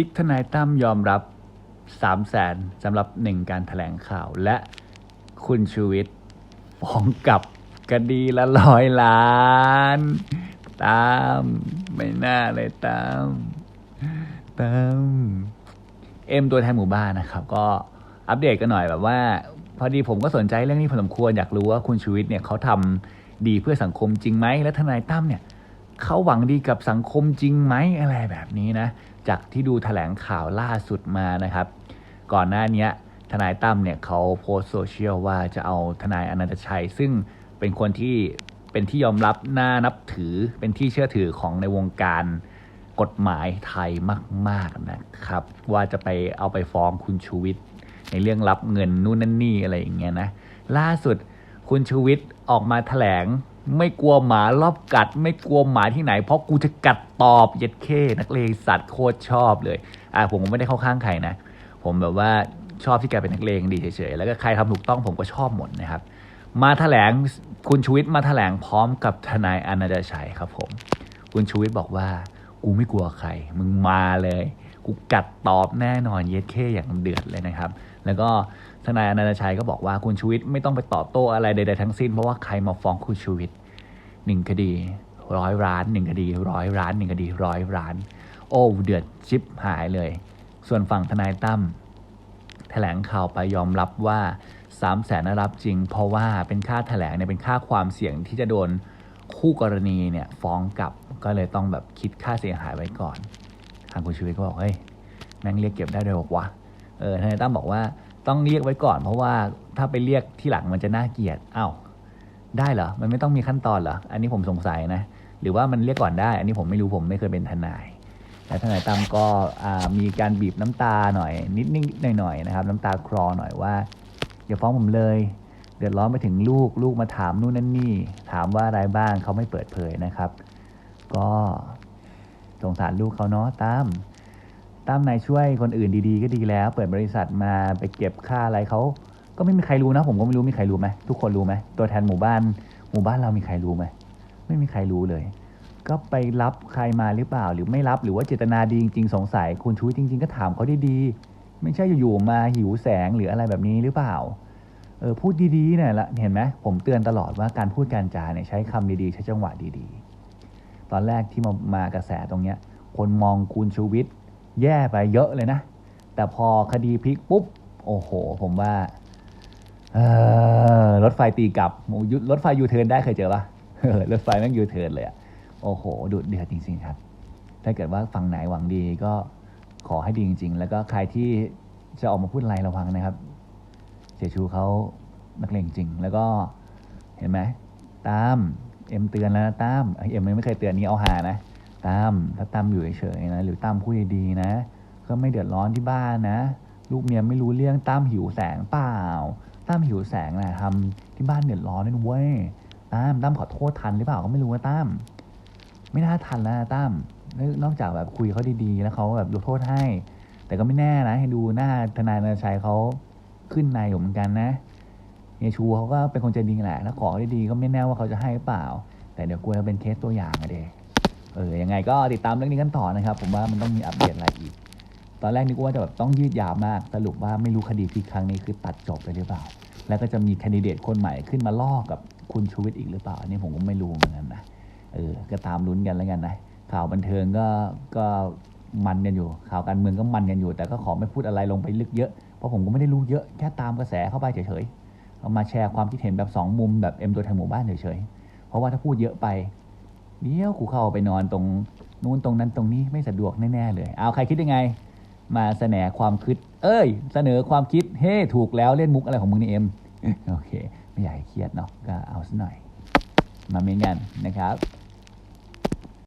บิ๊กทนายตั้มยอมรับสามแสนสำหรับหนึ่งการถแถลงข่าว และคุณชูวิทย์ฟ้องกลับคดีละร้อยล้าน ตามไม่น่าเลยตามตามเอ็มตัวแทนหมู่บ้านนะครับ ก็อัปเดตกันหน่อยแบบว่า พอดีผมก็สนใจเรื่องนี้พอสมควรอยากรู้ว่าคุณชูวิทย์เนี่ยเขาทำดีเพื่อสังคมจริงไหมและทนายตั้มเนี่ย เขาหวังดีกับสังคมจริงไหมอะไรแบบนี้นะ จากที่ดูแถลงข่าวล่าสุดมานะครับ ก่อนหน้านี้ทนายตั้มเนี่ยเขาโพสโซเชียลว่าจะเอาทนายอนันตชัย ซึ่งเป็นคนที่เป็นที่ยอมรับน่านับถือเป็นที่เชื่อถือของในวงการกฎหมายไทยมาก ๆนะครับ ว่าจะไปเอาไปฟ้องคุณชูวิทย์ในเรื่องรับเงินนู่นนั่นนี่อะไรอย่างเงี้ยนะล่าสุดคุณชูวิทย์ออกมาแถลง ไม่กลัวหมารอบกัด ไม่กลัวหมาที่ไหน เพราะกูจะกัดตอบเย็ดเคนักเลงสัตว์โคตรชอบเลย อ่าผมก็ไม่ได้เข้าข้างใครนะ ผมแบบว่าชอบที่แกเป็นนักเลงดีเฉยๆ แล้วก็ใครทำถูกต้องผมก็ชอบหมดนะครับ มาแถลงคุณชูวิทย์มาแถลงพร้อมกับทนายอนันตชัยครับผม คุณชูวิทย์บอกว่ากูไม่กลัวใคร มึงมาเลย กูกัดตอบแน่นอนเย็ดเคอย่างเดือดเลยนะครับ แล้วก็ ทนายอนันตชัยก็บอกว่าคุณชูวิทย์ไม่ต้องไปตอบโต้อะไรใดๆทั้งสิ้นเพราะว่าใครมาฟ้องคุณชูวิทย์หนึ่งคดีร้อยล้านหนึ่งคดีร้อยล้านหนึ่งคดีร้อยล้าน โอ้เดือดชิบหายเลย ส่วนฝั่งทนายตั้มแถลงข่าวไปยอมรับว่า3 0 0แสนรับจริง เพราะว่าเป็นค่าแถลงเนี่ยเป็นค่าความเสี่ยงที่จะโดนคู่กรณีเนี่ยฟ้องกลับก็เลยต้องแบบคิดค่าเสียหายไว้ก่อน ทางคุณชูวิทย์ก็บอกเฮ้ยแม่งเรียกเก็บได้ด้วยบอกวะเออทนายตั้มบอกว่า ต้องเรียกไว้ก่อน เพราะว่าถ้าไปเรียกที่หลังมันจะน่าเกลียดอ้าวได้เหรอ มันไม่ต้องมีขั้นตอนเหรอ อันนี้ผมสงสัยนะ หรือว่ามันเรียกก่อนได้ อันนี้ผมไม่รู้ผมไม่เคยเป็นทนายและทนายตั้มก็มีการบีบน้ำตาหน่อย นิดนิดหน่อยๆนะครับ น้ำตาคลอหน่อยว่าอย่าฟ้องผมเลย เดือดร้อนไปถึงลูกลูกมาถามนู่นนั่นนี่ ถามว่าอะไรบ้างเขาไม่เปิดเผยนะครับ ก็สงสารลูกเขาเนาะตั้ม ตั้มนายช่วยคนอื่นดีๆ ก็ดีแล้ว เปิดบริษัทมาไปเก็บค่าอะไรเขาก็ไม่มีใครรู้นะ ผมก็ไม่รู้มีใครรู้ไหมทุกคนรู้ไหมตัวแทนหมู่บ้านหมู่บ้านเรามีใครรู้ไหมไม่มีใครรู้เลย ก็ไปรับใครมาหรือเปล่า หรือไม่รับหรือว่าเจตนาดีจริงๆสงสัยคุณชูวิทย์จริง ๆ ก็ถามเขาดีๆไม่ใช่อยู่ๆมาหิวแสงหรืออะไรแบบนี้หรือเปล่าเออพูดดีๆเนี่ยละเห็นไหมผมเตือนตลอดว่าการพูดการจาเนี่ยใช้คำดีๆ ใช้จังหวะดีๆ ตอนแรกที่มามากระแสตรงเนี้ยคนมองคุณชูวิทย์ แย่ไปเยอะเลยนะ แต่พอคดีพลิกปุ๊บ โอ้โห ผมว่าเออรถไฟตีกลับรถไฟยูเทิร์นได้เคยเจอปะรถไฟแม่งยูเทิร์นเลยอะโอ้โห ดุเดือดจริงๆครับ ถ้าเกิดว่าฝั่งไหนหวังดีก็ขอให้ดีจริง ๆ แล้วก็ใครที่จะออกมาพูดอะไรระวังนะครับ เสียชูเขานักเลงจริง แล้วก็เห็นไหมตามเอ็มเตือนแล้วนะตามเอ็มไม่เคยเตือนนี้เอาหานะ ตามถ้าตามอยู่เฉยๆนะ หรือตามพูดดีๆนะ ก็ไม่เดือดร้อนที่บ้านนะ ลูกเมียไม่รู้เรื่องตามหิวแสงเปล่าตามหิวแสงนะทำที่บ้านเดือดร้อนนะเว้ยตามตามขอโทษทันหรือเปล่าก็ไม่รู้นะตามไม่น่าทันแล้วนะตั้มนอกจากแบบคุยเขาดีๆ แล้วเขาแบบยกโทษให้ แต่ก็ไม่แน่นะ ให้ดูหน้าทนายนาชัยเขาขึ้นในอยู่เหมือนกันนะเฮียชูเขาก็เป็นคนใจดีแหละแล้วขอดีๆก็ไม่แน่ว่าเขาจะให้หรือเปล่า แต่เดี๋ยวกลัวจะเป็นเคสตัวอย่างอะเด เออยังไงก็ติดตามเรื่องนี้กันต่อนะครับ ผมว่ามันต้องมีอัปเดตอะไรอีก ตอนแรกนึกว่าจะแบบต้องยืดยาวมากสรุปว่าไม่รู้คดีพลิครั้งนี้คือตัดจบไปหรือเปล่า แล้วก็จะมีแคนดิเดตคนใหม่ขึ้นมาล่อกับคุณชูวิทย์อีกหรือเปล่าอันนี้ผมก็ไม่รู้เหมือนกันนะเออก็ตามลุ้นกันแล้วกันนะข่าวบันเทิงก็ก็มันกันอยู่ ข่าวการเมืองก็มันกันอยู่ แต่ก็ขอไม่พูดอะไรลงไปลึกเยอะ เพราะผมก็ไม่ได้รู้เยอะ แค่ตามกระแสเข้าไปเฉยๆเอามาแชร์ความคิดเห็นแบบสองมุมแบบเอ็มตัวแทนหมู่บ้านเฉยๆ เพราะว่าถ้าพูดเยอะไป เดี๋ยวกูเข้าไปนอนตรงนู้นตรงนั้นตรงนี้ไม่สะดวกแน่ๆเลย เอาใครคิดยังไง มาเสนอความคิด เอ้ย เสนอความคิด เฮ้ ถูกแล้วเล่นมุกอะไรของมึงนี่เอ็ม โอเค ไม่อยากให้เครียดเนาะ ก็เอาซะหน่อย มาเมนกันนะครับ